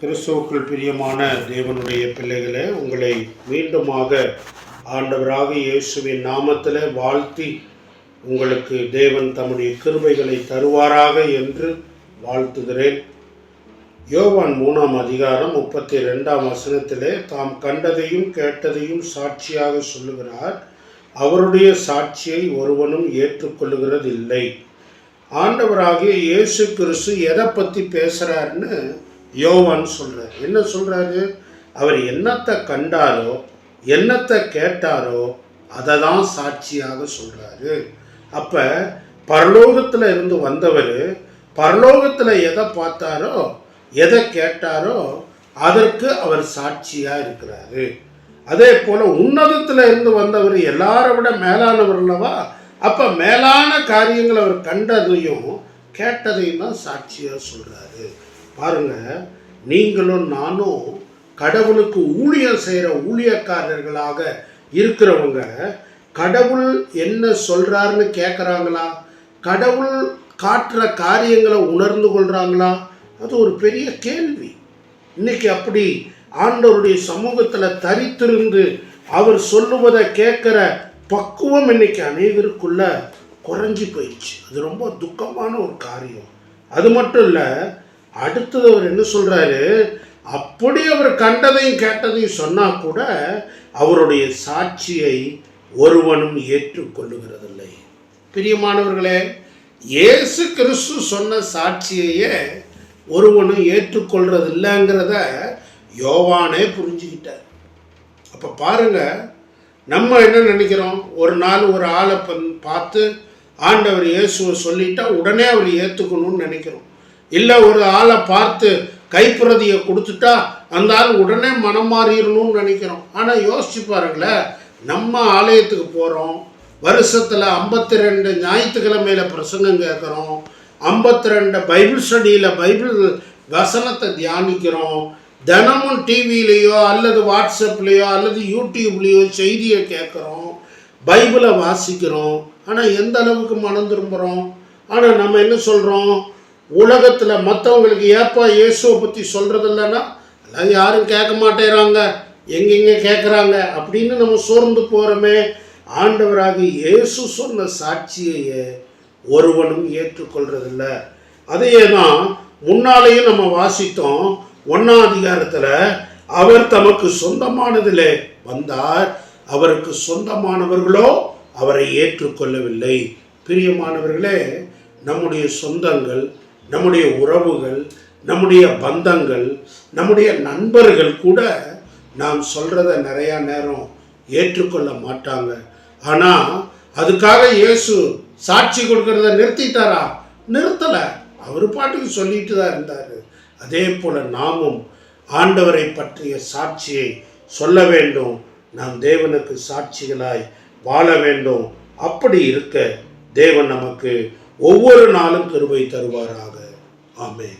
கிறிஸ்துவுக்குள் பிரியமான தேவனுடைய பிள்ளைகளே உங்களை மீண்டுமாக ஆண்டவராக இயேசுவின் நாமத்தில் வாழ்த்தி உங்களுக்கு தேவன் தம்முடைய கிருபைகளை தருவாராக என்று வாழ்த்துகிறேன். யோவான் மூணாம் அதிகாரம் முப்பத்தி ரெண்டாம் வசனத்திலே தாம் கண்டதையும் கேட்டதையும் சாட்சியாக சொல்லுகிறார். அவருடைய சாட்சியை ஒருவனும் ஏற்றுக்கொள்ளுகிறதில்லை. ஆண்டவராகிய இயேசு கிறிஸ்து எதை பற்றி பேசுகிறாருன்னு யோவான் சொல்கிறார் என்ன சொல்கிறாரு அவர் என்னத்தை கண்டாரோ என்னத்தை கேட்டாரோ அதை தான் சாட்சியாக சொல்கிறாரு அப்போ பரலோகத்தில் இருந்து வந்தவர் பரலோகத்தில் எதை பார்த்தாரோ எதை கேட்டாரோ அதற்கு அவர் சாட்சியாக இருக்கிறாரு. அதே போல் உன்னதத்தில் இருந்து வந்தவர் எல்லாரை விட மேலானவர் அல்லவா? அப்போ மேலான காரியங்களை அவர் கண்டதையும் கேட்டதையும் தான் சாட்சியாக சொல்கிறாரு பாருங்க நீங்களும் நானும் கடவுளுக்கு ஊழியம் செய்கிற ஊழியக்காரர்களாக இருக்கிறவங்க கடவுள் என்ன சொல்கிறாருன்னு கேட்குறாங்களா கடவுள் காட்டுற காரியங்களை உணர்ந்து கொள்கிறாங்களா அது ஒரு பெரிய கேள்வி. இன்னைக்கு அப்படி ஆண்டவருடைய சமூகத்தில் தரித்திருந்து அவர் சொல்லுவதை கேட்குற பக்குவம் இன்னைக்கு அநேகருக்குள்ள குறைஞ்சி போயிடுச்சு. அது ரொம்ப துக்கமான ஒரு காரியம். அது மட்டும் இல்லை அடுத்தது அவர் என்ன சொல்கிறாரு அப்படி அவர் கண்டதையும் கேட்டதையும் சொன்னால் கூட அவருடைய சாட்சியை ஒருவனும் ஏற்றுக்கொள்ளுகிறதில்லை. பிரியமானவர்களே இயேசு கிறிஸ்து சொன்ன சாட்சியையே ஒருவனும் ஏற்றுக்கொள்றது இல்லைங்கிறத யோவானே புரிஞ்சுக்கிட்டார். அப்போ பாருங்க நம்ம என்ன நினைக்கிறோம்? ஒரு நாள் ஒரு ஆளை பன் பார்த்து ஆண்டவர் இயேசுவை சொல்லிட்டா உடனே அவர் ஏற்றுக்கணும்னு நினைக்கிறோம். இல்லை ஒரு ஆளை பார்த்து கைப்பிரதியை கொடுத்துட்டா அந்த ஆள் உடனே மனம் மாறிடணும்னு நினைக்கிறோம். ஆனால் யோசிச்சு பாருங்களேன் நம்ம ஆலயத்துக்கு போகிறோம் வருஷத்தில் ஐம்பத்தி ரெண்டு ஞாயிற்றுக்கிழமையில் பிரசங்கம் கேட்குறோம் ஐம்பத்தி ரெண்டு பைபிள் ஸ்டடியில் பைபிள் வசனத்தை தியானிக்கிறோம் தினமும் டிவிலேயோ அல்லது வாட்ஸ்அப்லேயோ அல்லது யூடியூப்லேயோ செய்தியை கேட்குறோம் பைபிளை வாசிக்கிறோம். ஆனால் எந்த அளவுக்கு மனம் திரும்புகிறோம் ஆனால் நம்ம என்ன சொல்கிறோம் உலகத்தில் மற்றவங்களுக்கு ஏப்பா இயேசுவை பற்றி சொல்கிறது இல்லைன்னா அதாவது யாரும் கேட்க மாட்டேறாங்க. எங்கெங்கே கேட்குறாங்க? அப்படின்னு நம்ம சோர்ந்து போகிறோமே ஆண்டவராக இயேசு சொன்ன சாட்சியையே ஒருவனும் ஏற்றுக்கொள்றதில்ல. அதையே தான் முன்னாலேயும் நம்ம வாசித்தோம். ஒன்னாம் அதிகாரத்தில் அவர் தமக்கு சொந்தமானதில் வந்தார். அவருக்கு சொந்தமானவர்களோ அவரை ஏற்றுக்கொள்ளவில்லை. பிரியமானவர்களே நம்முடைய சொந்தங்கள் நம்முடைய உறவுகள் நம்முடைய பந்தங்கள் நம்முடைய நண்பர்கள் கூட நாம் சொல்கிறத நிறையா நேரம் ஏற்றுக்கொள்ள மாட்டாங்க. ஆனால் அதுக்காக இயேசு சாட்சி கொடுக்கறத நிறுத்திட்டாரா? நிறுத்தலை. அவர் பாட்டுக்கு சொல்லிட்டு தான் இருந்தார். அதே போல் நாமும் ஆண்டவரை பற்றிய சாட்சியை சொல்ல வேண்டும். நாம் தேவனுக்கு சாட்சிகளாய் வாழ வேண்டும். அப்படி இருக்க தேவன் நமக்கு ஒவ்வொரு நாளும் கிருபை தருவாராக. ஆமே